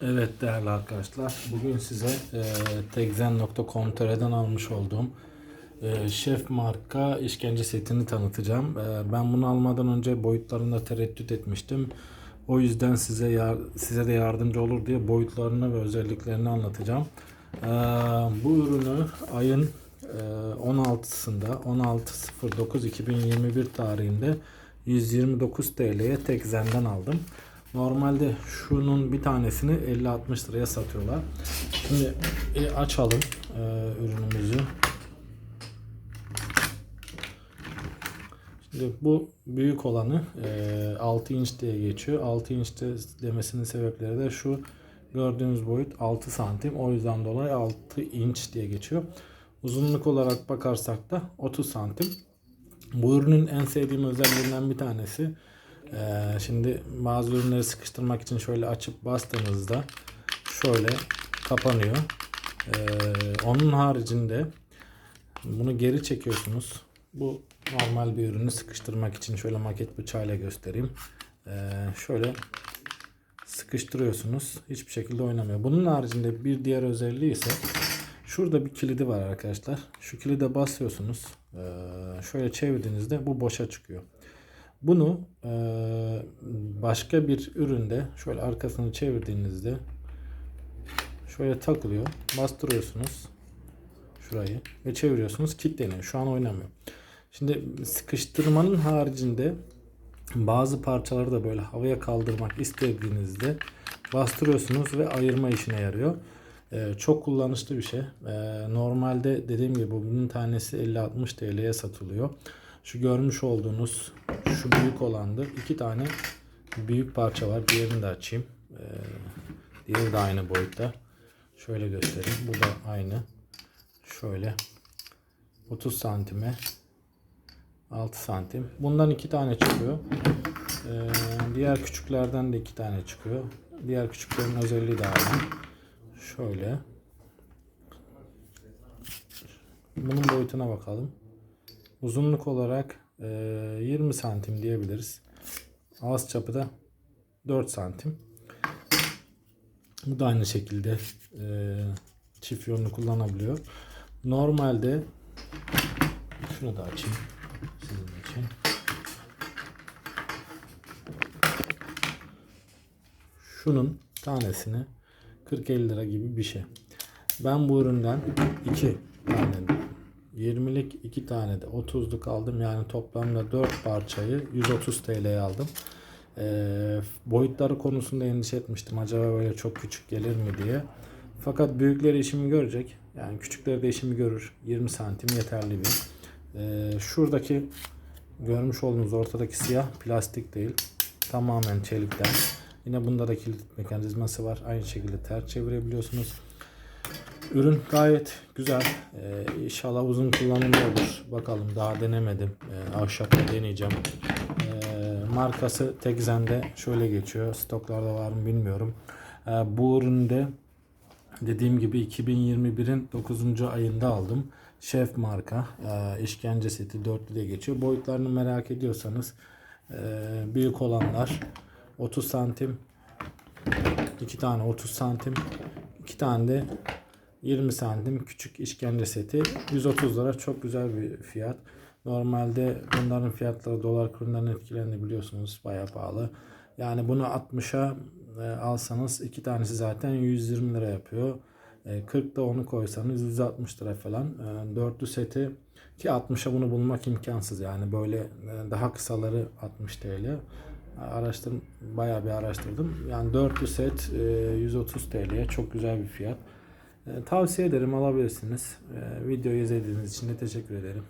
Evet değerli arkadaşlar, bugün size e, tekzen.com.tr'den almış olduğum e, Şef marka işkence setini tanıtacağım. E, ben bunu almadan önce boyutlarında tereddüt etmiştim. O yüzden size yar- size de yardımcı olur diye boyutlarını ve özelliklerini anlatacağım. E, bu ürünü ayın e, 16'sında 16.09.2021 tarihinde 129 TL'ye Tekzen'den aldım. Normalde şunun bir tanesini 50-60 liraya satıyorlar. Şimdi e, açalım e, ürünümüzü. Şimdi bu büyük olanı e, 6 inç diye geçiyor. 6 inç de demesinin sebepleri de şu gördüğünüz boyut 6 santim. O yüzden dolayı 6 inç diye geçiyor. Uzunluk olarak bakarsak da 30 santim. Bu ürünün en sevdiğim özelliğinden bir tanesi. Ee, şimdi bazı ürünleri sıkıştırmak için şöyle açıp bastığınızda şöyle kapanıyor. Ee, onun haricinde bunu geri çekiyorsunuz. Bu normal bir ürünü sıkıştırmak için şöyle maket bıçağıyla göstereyim. Ee, şöyle sıkıştırıyorsunuz. Hiçbir şekilde oynamıyor. Bunun haricinde bir diğer özelliği ise şurada bir kilidi var arkadaşlar. Şu kilide basıyorsunuz. Şöyle çevirdiğinizde bu boşa çıkıyor. Bunu e, başka bir üründe şöyle arkasını çevirdiğinizde şöyle takılıyor. Bastırıyorsunuz şurayı ve çeviriyorsunuz kilitleniyor. Şu an oynamıyor. Şimdi sıkıştırmanın haricinde bazı parçaları da böyle havaya kaldırmak istediğinizde bastırıyorsunuz ve ayırma işine yarıyor. Ee, çok kullanışlı bir şey. Ee, normalde dediğim gibi bunun tanesi 50-60 TL'ye satılıyor. Şu görmüş olduğunuz şu büyük olandı. İki tane büyük parça var. Diğerini de açayım. Ee, diğeri de aynı boyutta. Şöyle göstereyim. Bu da aynı. Şöyle 30 santime 6 santim. Bundan iki tane çıkıyor. Ee, diğer küçüklerden de iki tane çıkıyor. Diğer küçüklerin özelliği de aynı. Şöyle. Bunun boyutuna bakalım. Uzunluk olarak e, 20 santim diyebiliriz. Ağız çapı da 4 santim. Bu da aynı şekilde e, çift yönlü kullanabiliyor. Normalde şunu da açayım sizin için. Şunun tanesini 40-50 lira gibi bir şey. Ben bu üründen 2 tane 20'lik 2 tane de 30'luk aldım. Yani toplamda 4 parçayı 130 TL'ye aldım. Ee, boyutları konusunda endişe etmiştim. Acaba böyle çok küçük gelir mi diye. Fakat büyükleri işimi görecek. Yani küçükleri de işimi görür. 20 santim yeterli bir. Ee, şuradaki görmüş olduğunuz ortadaki siyah plastik değil. Tamamen çelikten. Yine bunda da kilit mekanizması var. Aynı şekilde ters çevirebiliyorsunuz. Ürün gayet güzel. Ee, inşallah uzun kullanımlı olur. Bakalım daha denemedim. Ee, ahşapla deneyeceğim. Ee, markası Tekzen'de şöyle geçiyor. Stoklarda var mı bilmiyorum. Ee, bu üründe dediğim gibi 2021'in 9. ayında aldım. Şef marka e, işkence seti dörtlü de geçiyor. Boyutlarını merak ediyorsanız e, büyük olanlar 30 santim 2 tane 30 santim 2 tane de 20 santim küçük işkence seti 130 lira çok güzel bir fiyat. Normalde bunların fiyatları dolar kurundan etkilendi biliyorsunuz bayağı pahalı. Yani bunu 60'a e, alsanız iki tanesi zaten 120 lira yapıyor. E, 40 da onu koysanız 160 lira falan. E, dörtlü seti ki 60'a bunu bulmak imkansız yani böyle e, daha kısaları 60 TL. Araştırdım bayağı bir araştırdım. Yani dörtlü set e, 130 TL'ye çok güzel bir fiyat. E, tavsiye ederim alabilirsiniz. E, videoyu izlediğiniz için de teşekkür ederim.